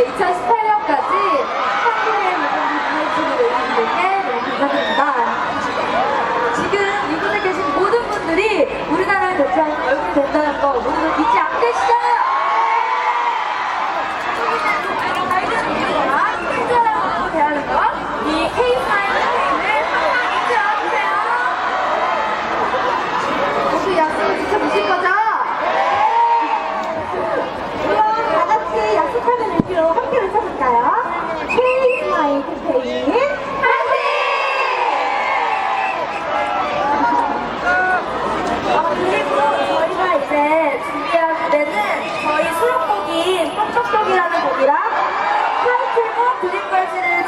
2018년까지 학교를 모두 보내주는 분들께 네, 감사드립니다. 지금 이분에 계신 모든 분들이 우리나라에 대표하는 얼굴이 된다는 거 모두 잊지 않으시죠? 필모 드림걸즈를